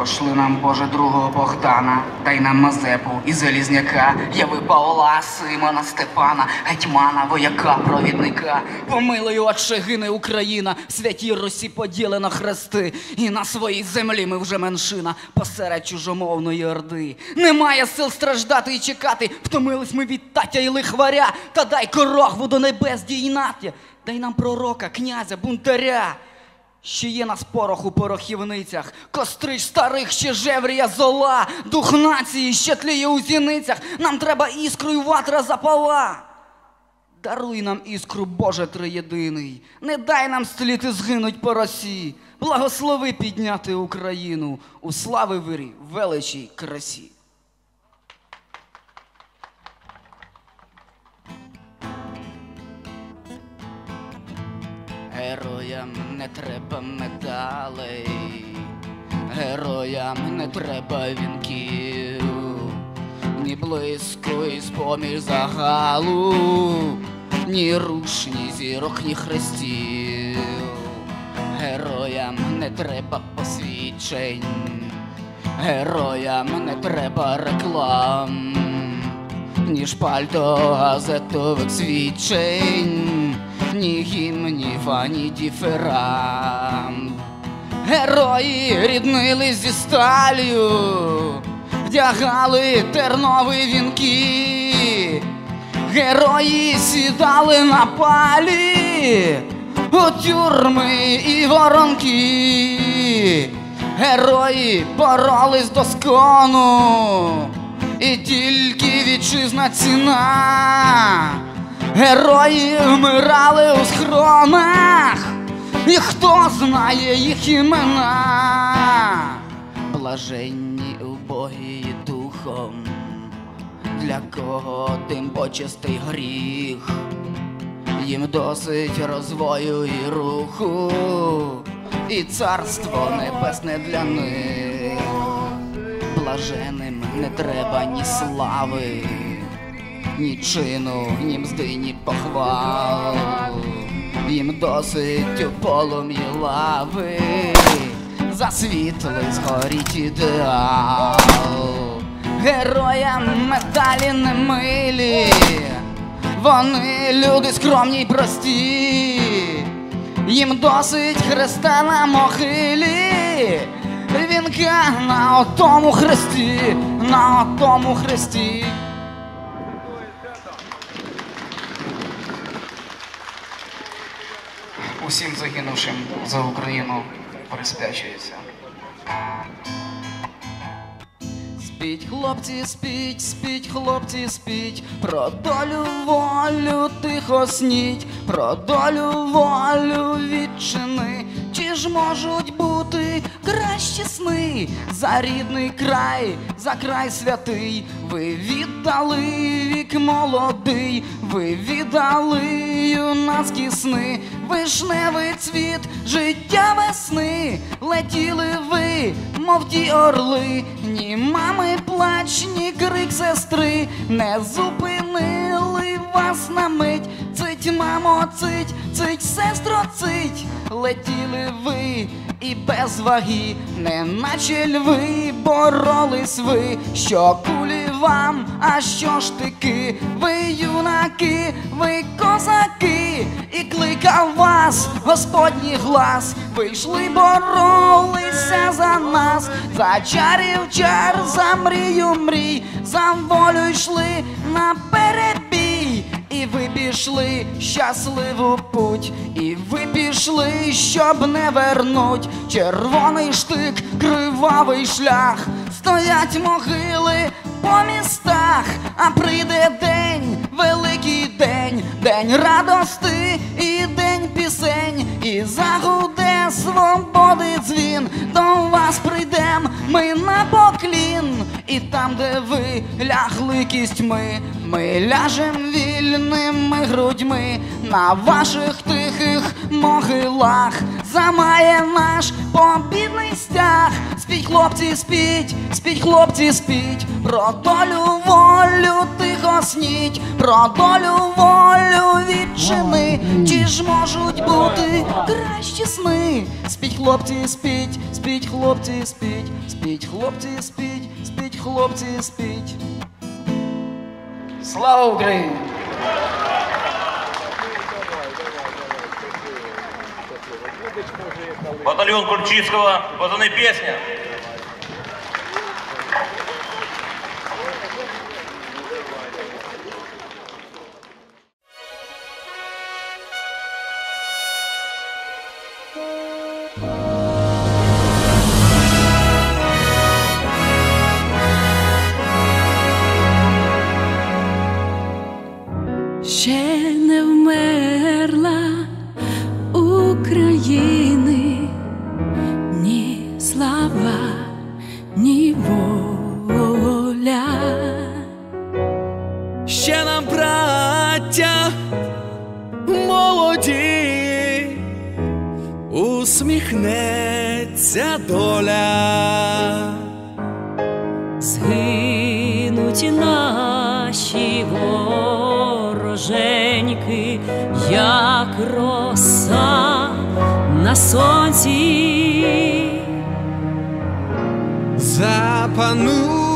Пошли нам, Боже, другого Богдана, дай нам Мазепу і Залізняка, яви Павла, Симона, Степана, гетьмана, вояка, провідника. Помилуй, отче, гине Україна, в святій Русі поділена хрести, і на своїй землі ми вже меншина посеред чужомовної орди. Немає сил страждати і чекати, втомились ми від татя і лихваря, та дай корохву до небес дійнати, дай нам пророка, князя, бунтаря. Ще є нас порох у порохівницях, кострич старих ще жеврія зола, дух нації ще тліє у зіницях, нам треба іскрою ватра запала. Даруй нам іскру, Боже триєдиний, не дай нам стліти згинуть по росі, благослови підняти Україну. У слави вирі, величі, красі. Героям не треба медалей, героям не треба вінків, ні близько із поміж загалу, ні руш, ні зірок, ні хрестів. Героям не треба посвідчень, героям не треба реклам, ні шпальто газетових свідчень, ні гімнів, ані діферам. Герої ріднились зі сталью, вдягали тернові вінки, герої сідали на палі у тюрми і воронки. Герої боролись до скону, і тільки вітчизна ціна. Герої вмирали у схронах, і хто знає їх імена? Блаженні убогі духом, для кого тим почистий гріх, їм досить розвою і руху, і царство небесне для них. Блаженим не треба ні слави, ні чину, ні мзди, ні похвал. Їм досить у полум'ї лави, за світлий згоріть ідеал. Героям медалі не милі, вони люди скромні й прості, їм досить хреста на могилі, вінка на отому хресті, на отому хресті. Усім загинувшим за Україну приспячується. Спіть, хлопці, спіть, спіть, хлопці, спіть, про долю волю тихо сніть, про долю волю відчини, чи ж можуть бути кращі сни. За рідний край, за край святий, ви віддали вік молодий, ви віддали юнацькі сни, вишневий цвіт, життя весни, летіли ви, мов ті орли, ні мами плач, ні крик сестри, не зупинили вас на мить, цить, мамо, цить, цить, сестро, цить, летіли ви і без ваги, не наче льви, боролись ви, що кулі вам, а що ж таки, ви юнаки, ви козаки, і кликав вас Господній глас, вийшли, боролися за нас, за чарів чар, за мрію мрій, за волю йшли на перебій. І ви пішли щасливу путь, і ви пішли, щоб не вернуть. Червоний штик, кривавий шлях, стоять могили по містах, а прийде день, великий день, день радости і день пісень, і загуде свободи дзвін, до вас прийдем ми на і там, де ви лягли кістьми, ми ляжем вільними грудьми на ваших тихих могилах, замає наш побідний стяг. Спіть, хлопці, спіть, спіть, хлопці, спіть, про долю волю тихо сніть, про долю волю відчини, ті ж можуть бути кращі сни. Спіть, хлопці, спіть, спіть, хлопці, спіть, спіть, хлопці, спіть, спіть, хлопці, спіть. Слава Україні! Батальон Кульчицкого, пацаны, песня. Ще нам, браття, молоді, усміхнеться доля. Згинуть наші вороженьки, як роса на сонці. Запануєм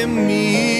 і ми,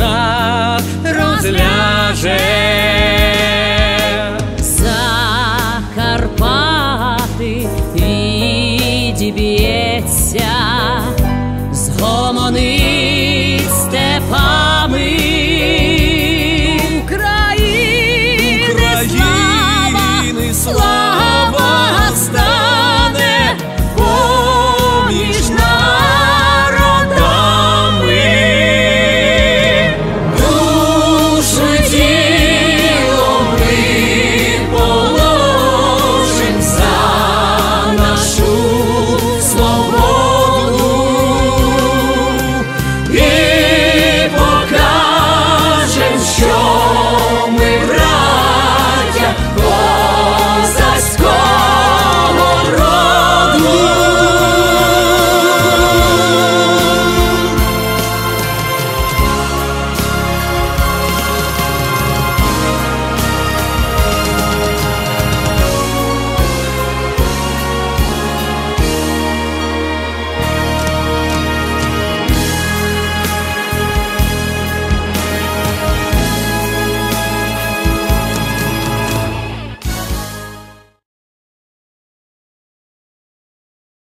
гучна розляже. Закарпати відіб'ється,